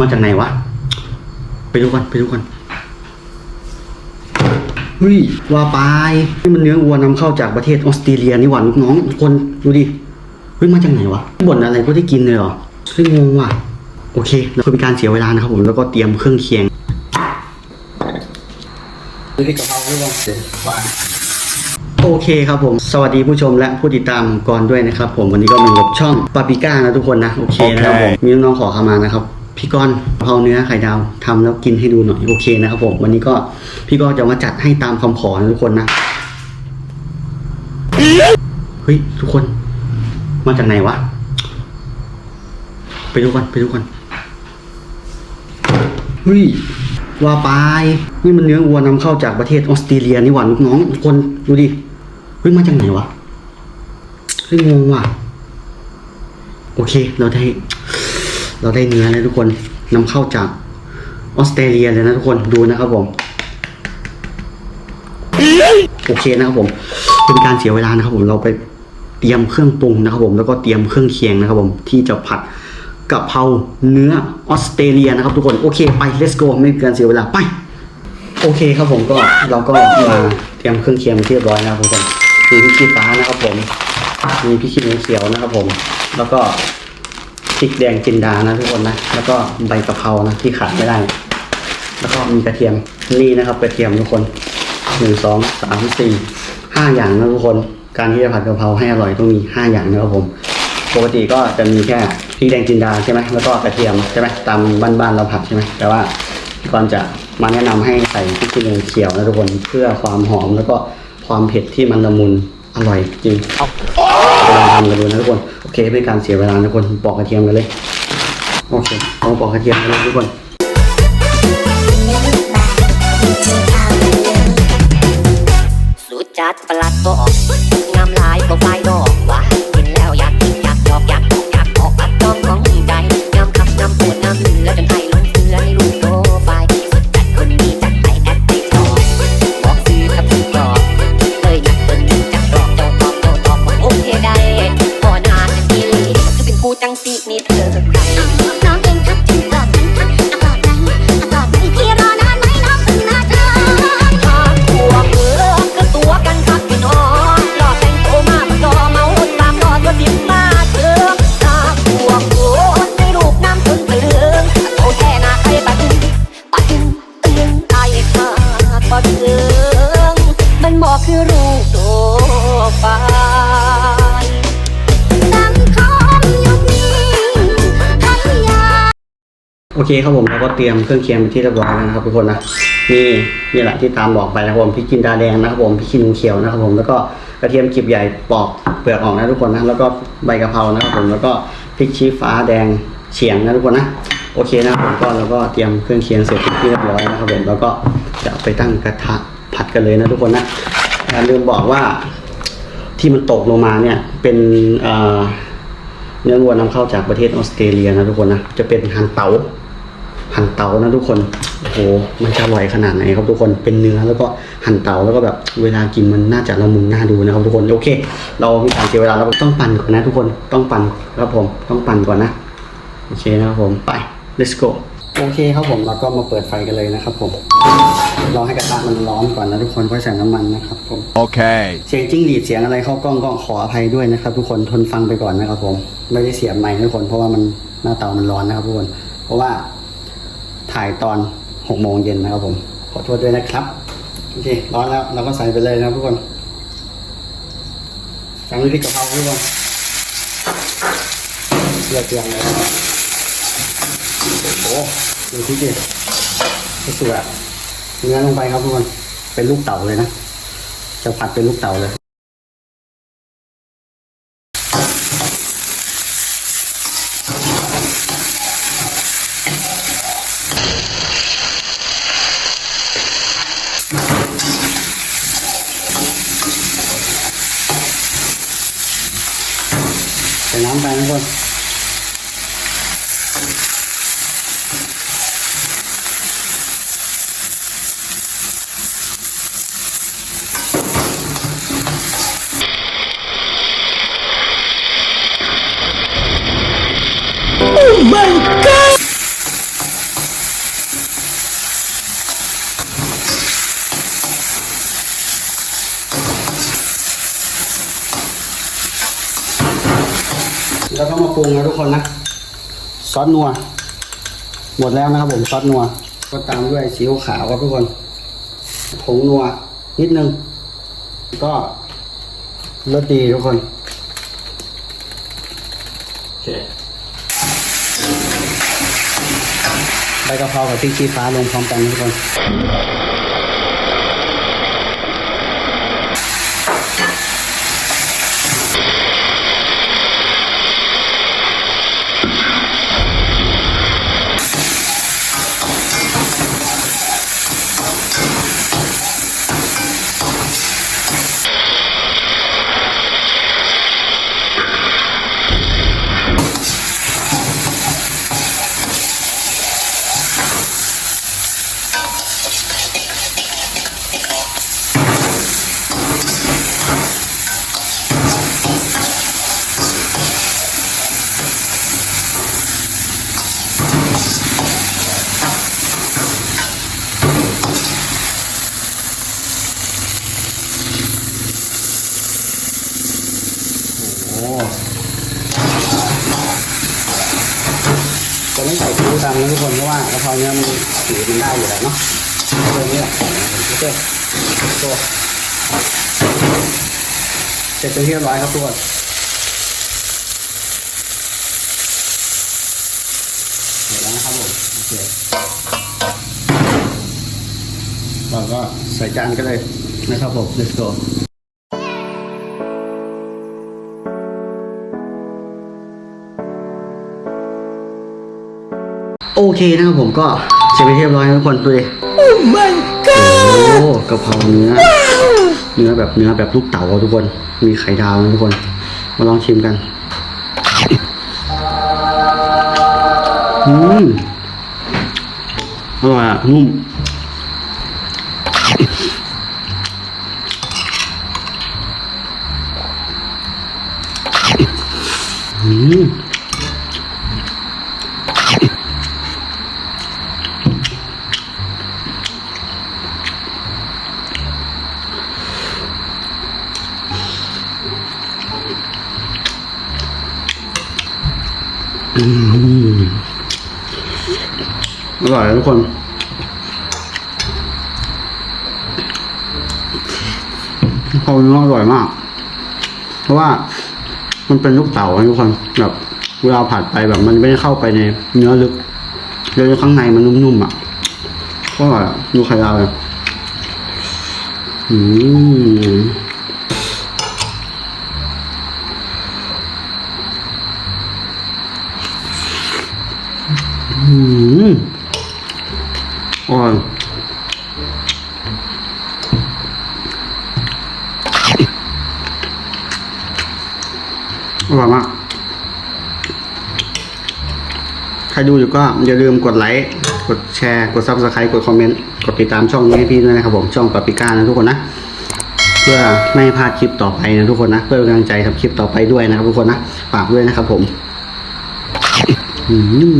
มาจากไหนวะ ไปดูกันไปดูกันเฮ้ยว่าไปนี่มันเนื้อวัวนำเข้าจากประเทศออสเตรเลียนี่หว่าลูกน้องทุกคนดูดิเฮ้ยมาจากไหนวะบ่นอะไรก็ได้กินเลยเหรอเฮ้ยงงว่ะโอเคแล้วก็มีการเสียเวลานะครับผมแล้วก็เตรียมเครื่องเคียงดูที่กะเพราด้วยว่าโอเคครับผม สวัสดีผู้ชมและผู้ติดตามก่อนด้วยนะครับผมวันนี้ก็มาอยู่กับช่องปาปิก้านะทุกคนนะ โอเคนะครับผมมีน้องๆขอเข้ามานะครับ พี่ก้อนกะเพราเนื้อไข่ดาวทำแล้วกินให้ดูหน่อยโอเคนะครับผมวันนี้ก็พี่ก็จะมาจัดให้ตามคำขอนะทุกคนนะเฮ้ยทุกคน มาจากไหนวะ ไปดูกันไปดูกันเฮ้ยว่าไปนี่มันเนื้อวัวนำเข้าจากประเทศออสเตรเลียนี่หว่าลูกน้องทุกคนดูดิเฮ้ยมาจากไหนวะเฮ้ยงงว่ะโอเค เราได้ เราได้เนื้อแล้วทุกคนนำเข้าจากออสเตรเลียเลยนะทุกคนดูนะครับผมโอเคนะครับผมเป็นการเสียเวลานะครับผมเราไปเตรียมเครื่องปรุงนะครับผมแล้วก็เตรียมเครื่องเคียงนะครับผมที่จะผัดกะเพราเนื้อออสเตรเลียนะครับทุกคนโอเคไป let's go ไม่เป็นการเสียเวลาไปโอเคครับผมก็เราก็มาเตรียมเครื่องเคียงเรียบร้อยนะครับทุกคนมีพริกชี้ฟ้านะครับผมมีพริกขี้หนูเขียวนะครับผม แล้วก็ พริกแดงจินดานะทุกคนนะ แล้วก็ใบกะเพรานะที่ขาดไม่ได้ แล้วก็มีกระเทียมนี่นะครับ กระเทียมทุกคนหนึ่งสองสามสี่ห้าอย่างนะทุกคน การที่จะผัดกะเพราให้อร่อยต้องมีห้าอย่างนะครับผมปกติก็จะมีแค่พริกแดงจินดาใช่ไหมแล้วก็กระเทียมใช่ไหมตามบ้านๆเราผัดใช่ไหมแต่ว่าพี่กรณ์จะมาแนะนำให้ใส่พริกขี้หนูเขียวนะทุกคนเพื่อความหอมแล้วก็ความเผ็ดที่มันละมุนอร่อยจริง ไปลองทำกันดูนะทุกคน โอเคไม่การเสียเวลานะทุกคนปอกกระเทียมกันเลย โอเคลองปอกกระเทียมกันเลยทุกคน เคครับผมเราก็เตรียมเครื่องเคียงเป็นที่เรียบร้อยแล้วนะครับทุกคนนะนี่นี่แหละที่ตามบอกไปนะครับผมพริกจินดาแดงนะครับผมพริกขี้หนูเขียวนะครับผมแล้วก็กระเทียมกลีบใหญ่ปอกเปลือกออกนะทุกคนนะแล้วก็ใบกะเพรานะครับผมแล้วก็พริกชี้ฟ้าแดงเฉียงนะทุกคนนะโอเคนะครับผมก็เราก็เตรียมเครื่องเคียงเสร็จที่เรียบร้อยนะครับผมแล้วก็จะไปตั้งกระทะผัดกันเลยนะทุกคนนะอย่าลืมบอกว่าที่มันตกลงมาเนี่ยเป็นเอ่อเนื้อวัวนำเข้าจากประเทศออสเตรเลียนะทุกคนนะจะเป็นฮันเตา หั่นเตานะทุกคนโอ้โหมันจะอร่อยขนาดไหนครับทุกคนเป็นเนื้อแล้วก็หั่นเตาแล้วก็แบบเวลากินมันน่าจะละมุนน่าดูนะครับทุกคนโอเค เรามีการเสียเวลาเราต้องปั่นก่อนนะทุกคนต้องปั่นครับผมต้องปั่นก่อนนะโอเคนะครับผมไป let's go โอเคครับผมเราก็มาเปิดไฟกันเลยนะครับผมรอให้กระทะมันร้อนก่อนนะทุกคนค่อยใส่น้ำมันนะครับผม Okay. เสียงจิ้งหรีดเสียงอะไรเข้ากล้องก็ขออภัยด้วยนะครับ ทุกคนทนฟังไปก่อนนะครับผมไม่ได้เสียบไมค์ทุกคนเพราะว่ามันหน้าเตามันร้อนนะครับทุกคน เพราะว่า ถ่ายตอนหกโมงเย็นนะครับผม ขอโทษด้วยนะครับ โอเค ร้อนแล้วเราก็ใส่ไปเลยนะทุกคนตามด้วยพริกกะเพราทุกคนเลือกเตรียมเลยนะครับโอ้ดูพริกดิสวยเนื้อลงไปครับทุกคน เป็นลูกเต่าเลยนะ จะผัดเป็นลูกเต่าเลย ใส่ น้ำ แล้วก็มาปรุงนะทุกคนนะซอสนัวหมดแล้วนะครับผมซอสนัว ก็ตามด้วยซีอิ๊วขาวครับทุกคนผงนัวนิดนึง ก็รสดีทุกคนโอเคใบกะเพรากับพริกชี้ฟ้าลงพร้อมกันทุกคน จะไม่ใส่ซีอิ๊วดำนะทุกคนเพราะว่ากะเพราเนื้อมันสีมันได้อยู่แล้วเนาะตัวนี้แหละโอเคตัวเสร็จเป็นที่เรียบร้อยครับทุกคนเสร็จแล้วนะครับผมโอเคเราก็ใส่จานกันเลยนะครับผม let's go เคนะครับผมก็เสร็จไปเรียบร้อยแล้วทุกคนดูดิโอ้ my god โอ้กะเพราเนื้อ เนื้อแบบเนื้อแบบลูกเต๋าอะทุกคน มีไข่ดาวนะทุกคน มาลองชิมกัน อืมอร่อยอะนุ่ม อืม อร่อยทุกคนเขาเนื้ออร่อยมาก เพราะว่ามันเป็นลูกเต๋าทุกคนแบบเวลาผัดไปแบบ มันไม่ได้เข้าไปในเนื้อลึกแล้วข้างในมันนุ่มๆอะก็อร่อยดูไข่ดาวเลยอืม อืมอร่อยอร่อยมาก ใครดูอยู่ก็อย่าลืมกดไลค์ กดแชร์ กดซับสไครต์กดคอมเมนต์ กดติดตามช่องนี้ให้พี่ด้วยนะครับผม ช่องปาปิก้านะทุกคนนะ เพื่อไม่ให้พลาดคลิปต่อไปนะทุกคนนะ เพื่อเป็นกำลังใจทำคลิปต่อไปด้วยนะครับทุกคนนะ ฝากด้วยนะครับผม อืม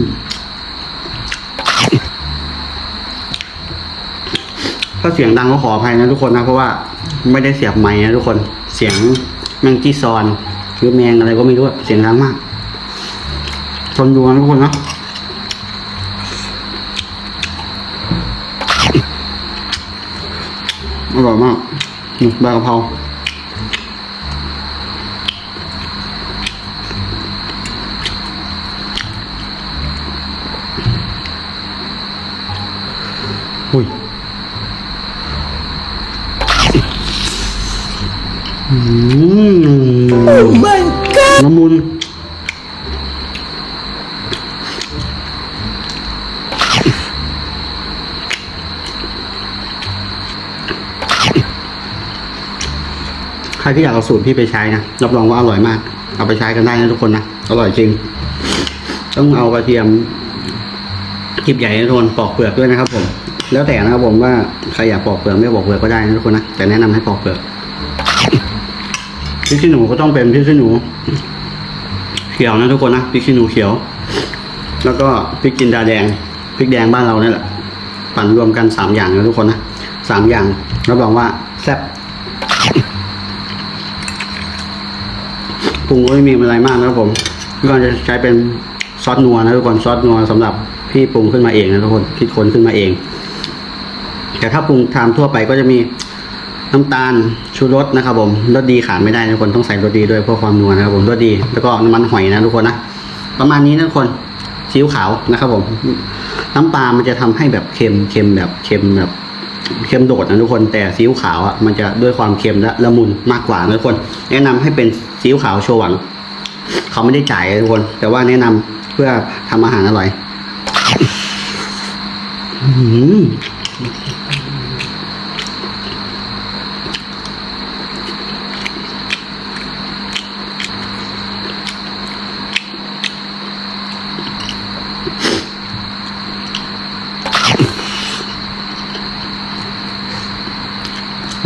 ถ้าเสียงดังก็ขออภัยนะทุกคนนะ เพราะว่าไม่ได้เสียบไม้นะทุกคน เสียงแมงจีซอนหรือแมงอะไรก็ไม่รู้เสียงดังมากทนดูนะทุกคนนะอร่อยมากใบกะเพรา น้ำมุนใครที่อยากเอาสูตรพี่ไปใช้นะรับรองว่าอร่อยมาก เอาไปใช้กันได้นะทุกคนนะอร่อยจริง ต้องเอากระเทียมคลิปใหญ่นะทุกคนปอกเปลือกด้วยนะครับผมแล้วแต่นะครับผมว่าใครอยากปอกเปลือกไม่ปอกเปลือกก็ได้นะทุกคนนะแต่แนะนำให้ปอกเปลือก พริกขี้หนูก็ต้องเป็นพริกขี้หนู เขียวนะทุกคนนะพริกขี้หนูเขียว แล้วก็พริกจินดาแดงพริกแดงบ้านเราเนี่ยแหละปั่นรวมกันสามอย่างนะทุกคนนะสามอย่างรับรองว่าแซ่บปรุงก็ไม่มีอะไรมากนะครับผมพี่กรณ์จะใช้เป็นซอสนัวนะทุกคนซอสนัวสำหรับพี่ปรุงขึ้นมาเองนะทุกคนคิดค้นขึ้นมาเอง แต่ถ้าปรุงตามทั่วไปก็จะมี น้ำตาลชูรสนะครับผมรสดีขาดไม่ได้ทุกคนต้องใส่รสดีด้วยเพื่อความนัวนะครับผมรสดีแล้วก็น้ำมันหอยนะทุกคนนะประมาณนี้นะทุกคนซีอิ๊วขาวนะครับผมน้ำปลามันจะทำให้แบบเค็มเค็มแบบเค็มแบบเค็มโดดนะทุกคนแต่ซีอิ๊วขาวอะมันจะด้วยความเค็มและละมุนมากกว่านะทุกคน แนะนำให้เป็นซีอิ๊วขาวโชว์หวังเขาไม่ได้จ่ายนะทุกคน แต่ว่าแนะนำเพื่อทำอาหารอร่อย อื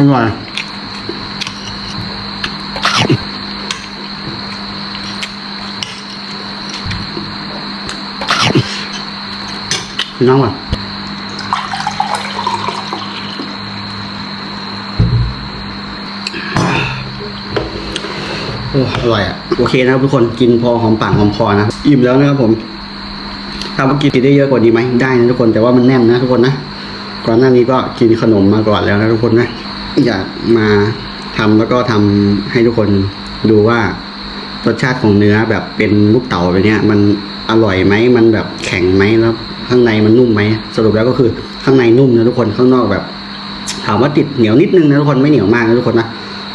อร่อยน้องว่ะโอ้อร่อยอะ โอเคนะครับทุกคนกินพอหอมปากหอมคอนะ อิ่มแล้วนะครับผมถ้าเมื่อกี้กินได้เยอะกว่านี้ไหมได้นะทุกคนแต่ว่ามันแน่นนะทุกคนนะก่อนหน้านี้ก็กินขนมมาก่อนแล้วนะทุกคนนะ อยากมาทำแล้วก็ทำให้ทุกคนดูว่ารสชาติของเนื้อแบบเป็นลูกเต๋าแบบเนี้ยมันอร่อยไหมมันแบบแข็งไหมแล้วข้างในมันนุ่มไหมสรุปแล้วก็คือข้างในนุ่มนะทุกคนข้างนอกแบบ ถามว่าติดเหนียวนิดนึงนะทุกคนไม่เหนียวมากนะทุกคนนะ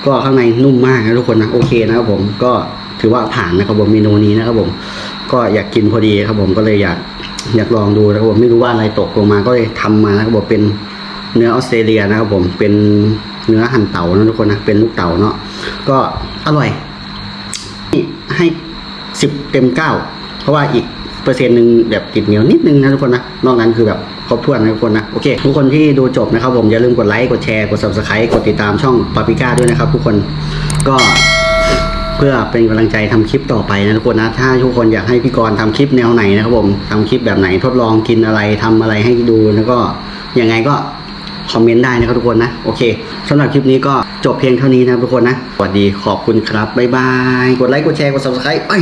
ก็ข้างในนุ่มมากนะทุกคนนะโอเคนะครับผมก็ถือว่าผ่านนะครับผมเมนูนี้นะครับผม ก็อยากกินพอดีครับผมก็เลยอยากอยากลองดูนะครับผมไม่รู้ว่าอะไรตกลงมาก็เลยทำมานะครับผมเป็น เนื้อออสเตรเลียนะครับผมเป็นเนื้อหั่นเต่านะทุกคนนะเป็นลูกเต่าเนาะก็อร่อยให้สิบเต็มเก้าเพราะว่าอีกเปอร์เซ็นต์หนึ่งแบบติดเหนียวนิดนึงนะทุกคนนะนอกนั้นคือแบบครบถ้วนนะทุกคนนะโอเคทุกคนที่ดูจบนะครับผมอย่าลืมกดไลค์กดแชร์กด subscribe กดติดตามช่องปาปิก้าด้วยนะครับทุกคนก็เพื่อเป็นกำลังใจทำคลิปต่อไปนะทุกคนนะถ้าทุกคนอยากให้พี่กรณ์ทำคลิปแนวไหนนะครับผมทำคลิปแบบไหนทดลองกินอะไรทำอะไรให้ดูแล้วก็ยังไงก็ คอมเมนต์ได้นะครับทุกคนนะ โอเคสำหรับคลิปนี้ก็จบเพียงเท่านี้นะครับทุกคนนะสวัสดีขอบคุณครับบ๊ายบายกดไลค์กดแชร์กด subscribe ไป